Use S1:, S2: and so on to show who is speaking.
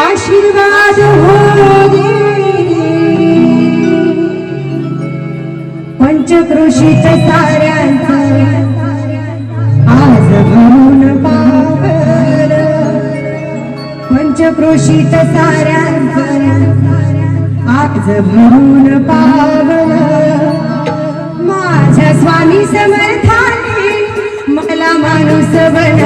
S1: आशीर्वाद हो पंचकृषीच आज भरून पावलं पंचकृषीच साऱ्यांचा आज भरून पावलं ಬಸವನ